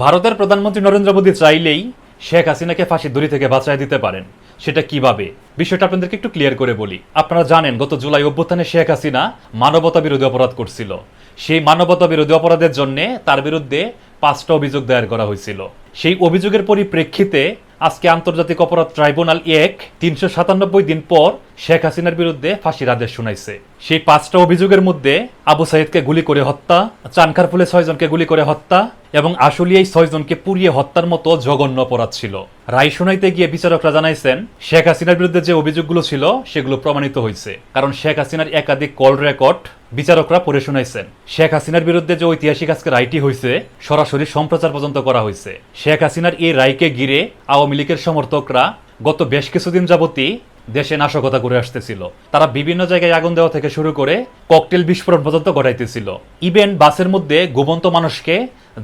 ভারতের প্রধানমন্ত্রী নরেন্দ্র মোদী চাইলেই শেখ হাসিনাকে ফাঁসির দড়ি থেকে বাঁচায় দিতে পারেন। সেটা কীভাবে? বিষয়টা আপনাদেরকে একটু ক্লিয়ার করে বলি। আপনারা জানেন, গত জুলাই অভ্যুত্থানে শেখ হাসিনা মানবতা বিরোধী অপরাধ করছিল। সেই মানবতা বিরোধী অপরাধের জন্য তার বিরুদ্ধে পাঁচটা অভিযোগ দায়ের করা হয়েছিল। সেই অভিযোগের পরিপ্রেক্ষিতে আজকে আন্তর্জাতিক অপরাধ ট্রাইব্যুনাল এক তিনশো সাতানব্বই দিন পর শেখ হাসিনার বিরুদ্ধে ফাঁসির আদেশ শুনাইছে। সেই পাঁচটা অভিযোগের মধ্যে আবু সাইদকে গুলি করে হত্যা চানখার ফুলে ছয়জনকে গুলি করে হত্যা এবং আসলে এই ছয়জনকে পুড়িয়ে হত্যার মতো জঘন্য অপরাধ ছিল। রায় শুনাইতে গিয়ে বিচারকরা জানাইছেন, শেখ হাসিনার বিরুদ্ধে যে অভিযোগগুলো ছিল, সেগুলো প্রমাণিত হয়েছে কারণ শেখ হাসিনার একাধিক কল রেকর্ড বিচারকরা পড়ে শুনাইছেন। শেখ হাসিনার বিরুদ্ধে যে ঐতিহাসিক আজকে রায়টি হয়েছে সরাসরি সম্প্রচার পর্যন্ত করা হয়েছে শেখ হাসিনার এই রায়কে ঘিরে আওয়ামী লীগের সমর্থকরা গত বেশ কিছুদিন যাবতই দেশে নাশকতা করে আসতেছিল। তারা বিভিন্ন জায়গায় আগুন দেওয়া থেকে শুরু করে ককটেল বিস্ফোরণ পর্যন্ত ঘটাইতেছিল। ইভেন বাসের মধ্যে ঘুমন্ত মানুষকে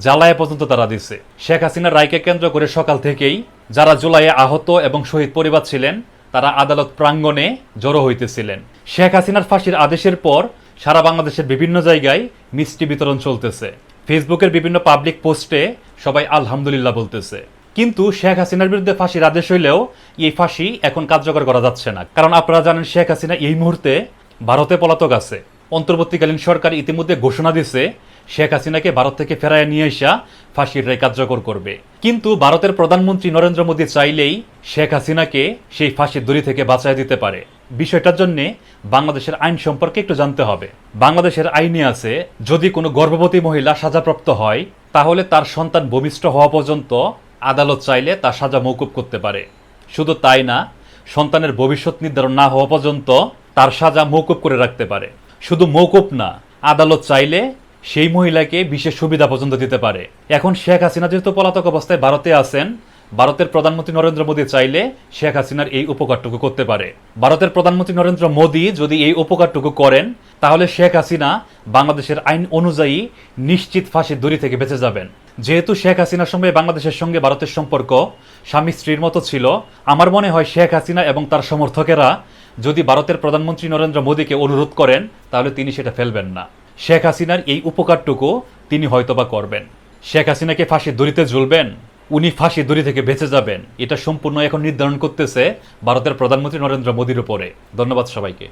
জ্বালায় পর্যন্ত তারা দিছে। শেখ হাসিনার রায়কে কেন্দ্র করে সকাল থেকেই যারা জুলাইয়ে আহত এবং শহীদ পরিবার ছিলেন, তারা আদালত প্রাঙ্গণে জড়ো হইতেছিলেন। শেখ হাসিনার ফাঁসির আদেশের পর সারা বাংলাদেশের বিভিন্ন জায়গায় মিষ্টি বিতরণ চলতেছে। ফেসবুকের বিভিন্ন পাবলিক পোস্টে সবাই আলহামদুলিল্লাহ বলতেছে। কিন্তু শেখ হাসিনার বিরুদ্ধে ফাঁসির আদেশ হইলেও এই ফাঁসি এখন কার্যকর করা যাচ্ছে না। কারণ আপনারা জানেন শেখ হাসিনা এই মুহূর্তে ভারতে পলাতক আছে। অন্তর্বর্তীকালীন সরকার ইতিমধ্যে ঘোষণা দিছে, শেখ হাসিনাকে ভারত থেকে ফেরায় নিয়ে আসা ফাঁসির রায় কার্যকর করবে। কিন্তু ভারতের প্রধানমন্ত্রী নরেন্দ্র মোদী চাইলেই শেখ হাসিনাকে সেই ফাঁসির দড়ি থেকে বাঁচায় দিতে পারে। বিষয়টার জন্য বাংলাদেশের আইন সম্পর্কে একটু জানতে হবে। বাংলাদেশের আইনে আছে, যদি কোনো গর্ভবতী মহিলা সাজাপ্রাপ্ত হয়, তাহলে তার সন্তান ভূমিষ্ঠ হওয়া পর্যন্ত আদালত চাইলে তার সাজা মৌকুব করতে পারে। শুধু তাই না, সন্তানের ভবিষ্যৎ নির্ধারণ না হওয়া পর্যন্ত তার সাজা মৌকুব করে রাখতে পারে। শুধু মৌকুব না, আদালত চাইলে সেই মহিলাকে বিশেষ সুবিধা পর্যন্ত দিতে পারে। এখন শেখ হাসিনা যেহেতু পলাতক অবস্থায় ভারতে আছেন, ভারতের প্রধানমন্ত্রী নরেন্দ্র মোদী চাইলে শেখ হাসিনার এই উপকারটুকু করতে পারে। ভারতের প্রধানমন্ত্রী নরেন্দ্র মোদী যদি এই উপকারটুকু করেন, তাহলে শেখ হাসিনা বাংলাদেশের আইন অনুযায়ী নিশ্চিত ফাঁসির দড়ি থেকে বেঁচে যাবেন। যেহেতু শেখ হাসিনার সঙ্গে বাংলাদেশের সঙ্গে ভারতের সম্পর্ক, স্বামী স্ত্রীর মতো ছিল, আমার মনে হয় শেখ হাসিনা এবং তার সমর্থকেরা যদি ভারতের প্রধানমন্ত্রী নরেন্দ্র মোদীকে অনুরোধ করেন, তাহলে তিনি সেটা ফেলবেন না। শেখ হাসিনার এই উপকারটুকু তিনি হয়তোবা করবেন। শেখ হাসিনাকে ফাঁসি দড়িতে ঝুলবেন, উনি ফাঁসি দড়ি থেকে বেঁচে যাবেন। এটা সম্পূর্ণ এখন নির্ধারণ করতেছে ভারতের প্রধানমন্ত্রী নরেন্দ্র মোদীর উপরে। ধন্যবাদ সবাইকে।